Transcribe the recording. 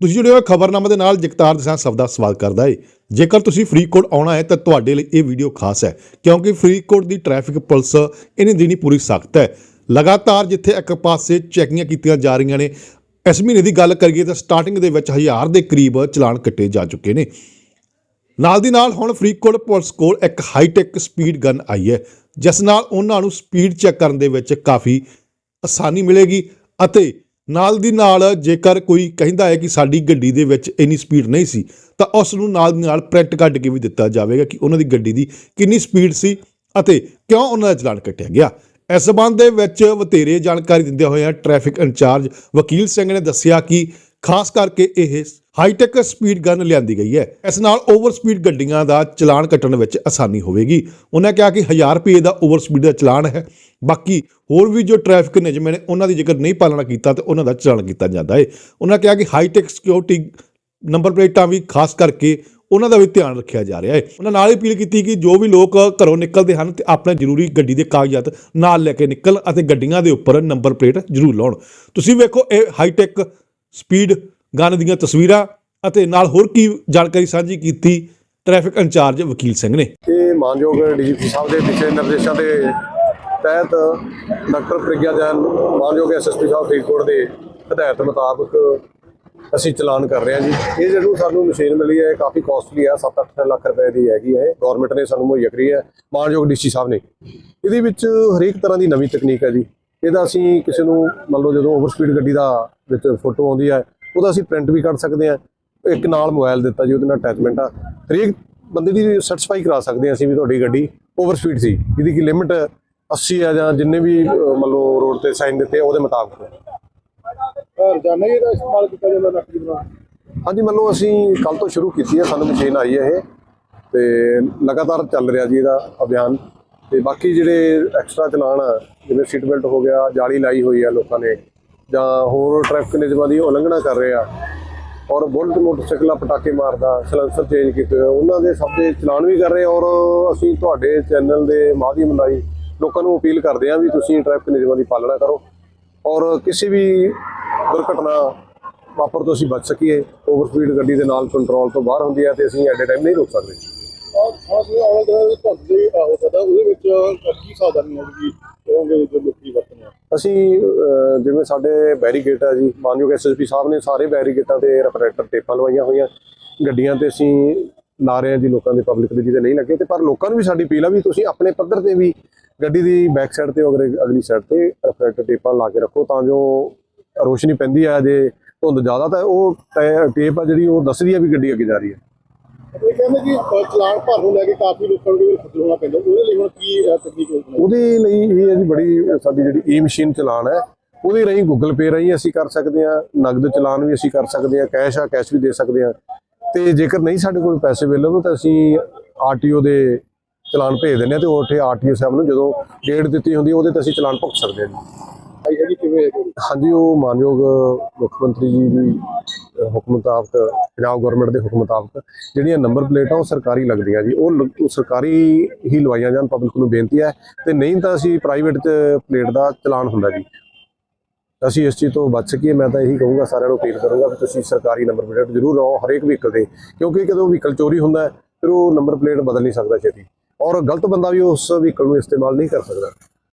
ਤੁਸੀਂ ਜੁੜੇ ਹੋਏ ਖਬਰਨਾਮਾ ਦੇ ਨਾਲ, ਜਗਤਾਰ ਦਸਾਂ ਸਭ ਦਾ ਸਵਾਗਤ ਕਰਦਾ ਏ। ਜੇਕਰ ਤੁਸੀਂ ਫਰੀਦਕੋਟ ਆਉਣਾ ਹੈ, ਤਾਂ ਤੁਹਾਡੇ ਲਈ ਇਹ ਵੀਡੀਓ ਖਾਸ ਹੈ, ਕਿਉਂਕਿ ਫਰੀਦਕੋਟ ਦੀ ਟ੍ਰੈਫਿਕ ਪੁਲਿਸ ਇਹਨੇ ਦਿਨੀ ਪੂਰੀ ਸਖਤ ਹੈ। ਲਗਾਤਾਰ ਜਿੱਥੇ ਇੱਕ ਪਾਸੇ ਚੈਕਿੰਗਾਂ ਕੀਤੀਆਂ ਜਾ ਰਹੀਆਂ ਨੇ, ਇਸ ਮਹੀਨੇ ਦੀ ਗੱਲ ਕਰੀਏ ਤਾਂ ਸਟਾਰਟਿੰਗ ਦੇ ਵਿੱਚ ਹਜ਼ਾਰ ਦੇ ਕਰੀਬ ਚਲਾਨ ਕੱਟੇ ਜਾ ਚੁੱਕੇ ਨੇ। ਨਾਲ ਦੀ ਨਾਲ ਹੁਣ ਫਰੀਦਕੋਟ ਪੁਲਿਸ ਕੋਲ ਇੱਕ ਹਾਈਟੈਕ ਸਪੀਡ ਗਨ ਆਈ ਹੈ, ਜਿਸ ਨਾਲ ਉਹਨਾਂ ਨੂੰ ਸਪੀਡ ਚੈੱਕ ਕਰਨ ਦੇ ਵਿੱਚ ਕਾਫੀ ਆਸਾਨੀ ਮਿਲੇਗੀ ਅਤੇ ਨਾਲ ਦੀ ਨਾਲ ਜੇਕਰ ਕੋਈ ਕਹਿੰਦਾ ਹੈ ਕਿ ਸਾਡੀ ਗੱਡੀ ਦੇ ਵਿੱਚ ਇੰਨੀ ਸਪੀਡ ਨਹੀਂ ਸੀ, ਤਾਂ ਉਸ ਨੂੰ ਨਾਲ ਦੀ ਨਾਲ ਪ੍ਰਿੰਟ ਕੱਢ ਕੇ ਵੀ ਦਿੱਤਾ ਜਾਵੇਗਾ ਕਿ ਉਹਨਾਂ ਦੀ ਗੱਡੀ ਦੀ ਕਿੰਨੀ ਸਪੀਡ ਸੀ ਅਤੇ ਕਿਉਂ ਉਹਨਾਂ ਦਾ ਚਲਾਨ ਕੱਟਿਆ ਗਿਆ। ਇਸ ਸਬੰਧ ਦੇ ਵਿੱਚ ਵਧੇਰੇ ਜਾਣਕਾਰੀ ਦਿੰਦੇ ਹੋਏ ਟ੍ਰੈਫਿਕ ਇੰਚਾਰਜ ਵਕੀਲ ਸਿੰਘ ਨੇ ਦੱਸਿਆ ਕਿ ਖਾਸ ਕਰਕੇ ਇਹ ਹਾਈਟੈਕ ਸਪੀਡ ਗਨ ਲਿਆਂਦੀ ਗਈ ਹੈ। ਇਸ ਨਾਲ ਓਵਰ ਸਪੀਡ ਗੱਡੀਆਂ ਦਾ ਚਲਾਨ ਕੱਟਣ ਵਿੱਚ ਆਸਾਨੀ ਹੋਵੇਗੀ। ਉਹਨਾਂ ਕਿਹਾ ਕਿ 1000 ਰੁਪਏ ਦਾ ਓਵਰ ਸਪੀਡ ਦਾ ਚਲਾਨ ਹੈ। ਬਾਕੀ ਹੋਰ ਵੀ ਜੋ ਟ੍ਰੈਫਿਕ ਨਿਯਮ ਨੇ, ਉਹਨਾਂ ਦੀ ਜੇਕਰ ਨਹੀਂ ਪਾਲਣਾ ਕੀਤਾ ਤਾਂ ਉਹਨਾਂ ਦਾ ਚਲਾਨ ਕੀਤਾ ਜਾਂਦਾ ਹੈ ਉਹਨਾਂ ਕਿਹਾ ਕਿ ਹਾਈਟੈਕ ਸਿਕਿਉਰਿਟੀ ਨੰਬਰ ਪਲੇਟਾਂ ਵੀ ਖਾਸ ਕਰਕੇ ਉਹਨਾਂ ਦਾ ਵੀ ਧਿਆਨ ਰੱਖਿਆ ਜਾ ਰਿਹਾ ਹੈ ਉਹਨਾਂ ਨਾਲ ਹੀ ਅਪੀਲ ਕੀਤੀ ਕਿ ਜੋ ਵੀ ਲੋਕ ਘਰੋਂ ਨਿਕਲਦੇ ਹਨ ਤੇ ਆਪਣੇ ਜ਼ਰੂਰੀ ਗੱਡੀ ਦੇ ਕਾਗਜ਼ਾਤ ਨਾਲ ਲੈ ਕੇ ਨਿਕਲਣ ਅਤੇ ਗੱਡੀਆਂ ਦੇ ਉੱਪਰ ਨੰਬਰ ਪਲੇਟ ਜ਼ਰੂਰ ਲਾਉਣ। ਤੁਸੀਂ ਵੇਖੋ ਇਹ ਹਾਈਟੈਕ ਸਪੀਡ ਗਨ ਦੀਆਂ ਤਸਵੀਰਾਂ ਅਤੇ ਨਾਲ ਹੋਰ ਕੀ ਜਾਣਕਾਰੀ ਸਾਂਝੀ ਕੀਤੀ ਟ੍ਰੈਫਿਕ ਇੰਚਾਰਜ ਵਕੀਲ ਸਿੰਘ ਨੇ। ਇਹ ਮਾਨਯੋਗ ਡੀਜੀਪੀ ਸਾਹਿਬ ਦੇ ਪਿਛਲੇ ਨਿਰਦੇਸ਼ਾਂ ਦੇ ਤਹਿਤ ਡਾਕਟਰ ਪ੍ਰਗਿਆ ਜੈਨ, ਮਾਨਯੋਗ ਐਸਐਸਪੀ ਸਾਹਿਬ ਫਰੀਦਕੋਟ ਦੇ ਹਦਾਇਤ ਮੁਤਾਬਕ ਅਸੀਂ ਚਲਾਨ ਕਰ ਰਹੇ ਹਾਂ ਜੀ। ਇਹ ਜਿਹੜੀ ਸਾਨੂੰ ਮਸ਼ੀਨ ਮਿਲੀ ਹੈ ਕਾਫੀ ਕਾਸਟਲੀ ਹੈ 7-8 ਲੱਖ ਰੁਪਏ ਦੀ ਹੈਗੀ ਹੈ। ਗਵਰਨਮੈਂਟ ਨੇ ਸਾਨੂੰ ਮੁਹੱਈਆ ਕਰੀ ਹੈ, ਮਾਨਯੋਗ ਡੀਸੀ ਸਾਹਿਬ ਨੇ। ਇਹਦੇ ਵਿੱਚ ਹਰੇਕ ਤਰ੍ਹਾਂ ਦੀ ਨਵੀਂ ਤਕਨੀਕ ਹੈ ਜੀ। ਇਹਦਾ ਅਸੀਂ ਕਿਸੇ ਨੂੰ ਮੰਨ ਲਓ ਜਦੋਂ ਓਵਰ ਸਪੀਡ ਗੱਡੀ ਦਾ ਵਿੱਚ ਫੋਟੋ ਆਉਂਦੀ ਹੈ ਉਹਦਾ ਅਸੀਂ ਪ੍ਰਿੰਟ ਵੀ ਕੱਢ ਸਕਦੇ ਹਾਂ। ਇੱਕ ਨਾਲ ਮੋਬਾਈਲ ਦਿੱਤਾ ਜੀ ਉਹਦੇ ਨਾਲ ਅਟੈਚਮੈਂਟ ਆ। ਹਰੇਕ ਬੰਦੇ ਦੀ ਸੈਟੀਸਫਾਈ ਕਰਾ ਸਕਦੇ ਹਾਂ ਅਸੀਂ ਵੀ ਤੁਹਾਡੀ ਗੱਡੀ। ਓਵਰ ਸਪੀਡ ਸੀ। ਇਹਦੀ ਕੀ ਲਿਮਟ 80 ਆ ਜਾਂ ਜਿੰਨੇ ਵੀ ਮੰਨ ਲਓ ਰੋਡ ਤੇ ਸਾਈਨ ਦਿੱਤੇ ਆ, ਉਹਦੇ ਮੁਤਾਬਕ। ਰੋਜ਼ਾਨਾ ਇਹਦਾ ਇਸਤੇਮਾਲ ਕੀਤਾ ਜਾਂਦਾ ਨਕਲੀ ਬਣਾ। ਹਾਂਜੀ ਮੰਨ ਲਓ ਅਸੀਂ ਕੱਲ ਤੋਂ ਸ਼ੁਰੂ ਕੀਤੀ ਹੈ ਸਾਨੂੰ ਮਸ਼ੀਨ ਆਈ ਹੈ ਇਹ। ਤੇ ਲਗਾਤਾਰ ਚੱਲ ਰਿਹਾ ਜੀ ਇਹਦਾ ਅਭਿਆਨ। ਤੇ ਬਾਕੀ ਜਿਹੜੇ ਐਕਸਟਰਾ ਚਲਾਨ ਆ ਜਿਵੇਂ ਸੀਟ ਬੈਲਟ ਹੋ ਗਿਆ ਜਾਲੀ ਲਾਈ ਹੋਈ ਆ ਲੋਕਾਂ ਨੇ ਜਾਂ ਹੋਰ ਟ੍ਰੈਫਿਕ ਨਿਯਮਾਂ ਦੀ ਉਲੰਘਣਾ ਕਰ ਰਹੇ ਆ। ਔਰ ਬੁਲਟ, ਮੋਟਰਸਾਈਕਲਾਂ ਪਟਾਕੇ ਮਾਰਦਾ, ਸਲੈਂਸਰ ਚੇਂਜ ਕੀਤੇ ਹੋਏ ਉਹਨਾਂ ਦੇ ਸਭ ਦੇ ਚਲਾਨ ਵੀ ਕਰ ਰਹੇ ਔਰ ਅਸੀਂ ਤੁਹਾਡੇ ਚੈਨਲ ਦੇ ਮਾਧਿਅਮ ਰਾਹੀਂ ਲੋਕਾਂ ਨੂੰ ਅਪੀਲ ਕਰਦੇ ਹਾਂ ਵੀ ਤੁਸੀਂ ਟ੍ਰੈਫਿਕ ਨਿਯਮਾਂ ਦੀ ਪਾਲਣਾ ਕਰੋ। ਔਰ ਕਿਸੇ ਵੀ ਦੁਰਘਟਨਾ ਵਾਪਰ ਤੋਂ ਅਸੀਂ ਬਚ ਸਕੀਏ। ਓਵਰ ਸਪੀਡ ਗੱਡੀ ਦੇ ਨਾਲ ਕੰਟਰੋਲ ਤੋਂ ਬਾਹਰ ਹੁੰਦੀ ਹੈ ਤੇ ਅਸੀਂ ਐਟ ਟਾਈਮ ਨਹੀਂ ਰੋਕ ਸਕਦੇ। ਖਾਸ ਆਉਣ ਦੇ ਧੁੰਦ ਹੋ ਸਕਦਾ ਉਹਦੇ ਵਿੱਚ ਕੀ ਸਾਵਧਾਨੀ ਹੋਵੇਗੀ? ਉਹਦੇ ਵਿੱਚ ਲੋਕੀ ਅਸੀਂ ਜਿਵੇਂ ਸਾਡੇ ਬੈਰੀਗੇਟ ਆ ਜੀ ਮਾਨਯੋਗ ਐਸਐਸਪੀ ਸਾਹਿਬ ਨੇ ਸਾਰੇ ਬੈਰੀਗੇਟਾਂ ਤੇ ਰੈਫਰੈਟਰ ਟੇਪਾਂ ਲਵਾਈਆਂ ਹੋਈਆਂ। ਗੱਡੀਆਂ ਤੇ ਅਸੀਂ ਲਾ ਰਹੇ ਹਾਂ ਜੀ ਲੋਕਾਂ ਦੇ ਪਬਲਿਕ ਦੇ, ਜਿਹਦੇ ਨਹੀਂ ਲੱਗੇ ਤੇ ਪਰ ਲੋਕਾਂ ਨੂੰ ਵੀ ਸਾਡੀ ਅਪੀਲ ਆ ਵੀ ਤੁਸੀਂ ਆਪਣੇ ਪੱਧਰ ਤੇ ਵੀ ਗੱਡੀ ਦੀ ਬੈਕ ਸਾਈਡ ਤੇ ਅਗਰ ਅਗਲੀ ਸਾਈਡ ਤੇ ਰੈਫਰੈਕਟਰ ਟੇਪਾਂ ਲਾ ਕੇ ਰੱਖੋ ਤਾਂ ਜੋ ਰੋਸ਼ਨੀ ਪੈਂਦੀ ਆ, ਜੇ ਧੁੰਦ ਜ਼ਿਆਦਾ ਤਾਂ ਉਹ ਟੈ- ਟੇਪ ਆ ਜਿਹੜੀ ਉਹ ਦੱਸਦੀ ਆ ਵੀ ਗੱਡੀ ਅੱਗੇ ਜਾ ਰਹੀ ਹੈ। ਇਹ ਕਹਿੰਦੇ ਕਿ ਅ, ਚਲਾਨ ਭਰਨ ਨੂੰ ਲੈ ਕੇ ਕਾਫੀ ਲੋਕਾਂ ਨੂੰ ਵੀ ਖੱਜਲ ਹੋਣਾ ਪੈਂਦਾ। ਉਹਦੇ ਲਈ ਹੁਣ ਕੀ ਅ, ਤਕਨੀਕ ਹੋਣੀ ਉਹਦੇ ਲਈ ਇਹ ਹੈ ਜੀ ਬੜੀ ਸਾਡੀ ਜਿਹੜੀ ਈ ਮਸ਼ੀਨ ਚਲਾਨ ਹੈ ਉਹਦੇ ਰਾਹੀਂ ਗੂਗਲ ਪੇ ਰਾਹੀਂ ਅਸੀਂ ਕਰ ਸਕਦੇ ਹਾਂ। ਨਗਦ ਚਲਾਨ ਵੀ ਅਸੀਂ ਕਰ ਸਕਦੇ ਹਾਂ ਕੈਸ਼ ਆ ਕੈਸ਼ ਵੀ ਦੇ ਸਕਦੇ ਹਾਂ। ਤੇ ਜੇਕਰ ਨਹੀਂ ਸਾਡੇ ਕੋਲ ਪੈਸੇ ਅਵੇਲੇਬਲ ਤਾਂ ਅਸੀਂ ਆਰਟੀਓ ਦੇ ਚਲਾਨ ਭੇਜ ਦਿੰਦੇ ਹਾਂ ਤੇ ਉੱਥੇ ਆਰਟੀਓ ਸਾਹਿਬ ਨੂੰ ਜਦੋਂ ਡੇਟ ਦਿੱਤੀ ਹੁੰਦੀ ਉਹਦੇ ਤੇ ਅਸੀਂ ਚਲਾਨ ਭੁਗਤ ਸਕਦੇ ਹਾਂ ਜੀ? ਹਾਂਜੀ ਉਹ ਮਾਨਯੋਗ ਮੁੱਖ ਮੰਤਰੀ ਜੀ ਦੀ ਹੁਕਮ ਮੁਤਾਬਕ, ਪੰਜਾਬ ਗਵਰਨਮੈਂਟ ਦੇ ਹੁਕਮ ਮੁਤਾਬਕ ਜਿਹੜੀਆਂ ਨੰਬਰ ਪਲੇਟਾਂ ਉਹ ਸਰਕਾਰੀ ਲੱਗਦੀਆਂ ਜੀ। ਉਹ ਲ- ਸਰਕਾਰੀ ਹੀ ਲਵਾਈਆਂ ਜਾਣ ਪਬਲਿਕ ਨੂੰ ਬੇਨਤੀ ਹੈ। ਤੇ ਨਹੀਂ ਤਾਂ ਅਸੀਂ ਪ੍ਰਾਈਵੇਟ ਪਲੇਟ ਦਾ ਚਲਾਨ ਹੁੰਦਾ ਜੀ। ਅਸੀਂ ਇਸ ਚੀਜ਼ ਤੋਂ ਬਚ ਸਕੀਏ, ਮੈਂ ਤਾਂ ਇਹੀ ਕਹੂੰਗਾ, ਸਾਰਿਆਂ ਨੂੰ ਅਪੀਲ ਕਰੂੰਗਾ ਕਿ ਤੁਸੀਂ ਸਰਕਾਰੀ ਨੰਬਰ ਪਲੇਟ ਜ਼ਰੂਰ ਲਾਓ, ਹਰੇਕ ਵਹੀਕਲ ਤੇ ਕਿਉਂਕਿ ਜਦੋਂ ਵਹੀਕਲ ਚੋਰੀ ਹੁੰਦਾ ਫਿਰ ਉਹ ਨੰਬਰ ਪਲੇਟ ਬਦਲ ਨਹੀਂ ਸਕਦਾ ਛੇਤੀ। ਔਰ ਗਲਤ ਬੰਦਾ ਵੀ ਉਸ ਵਹੀਕਲ ਨੂੰ ਇਸਤੇਮਾਲ ਨਹੀਂ ਕਰ ਸਕਦਾ।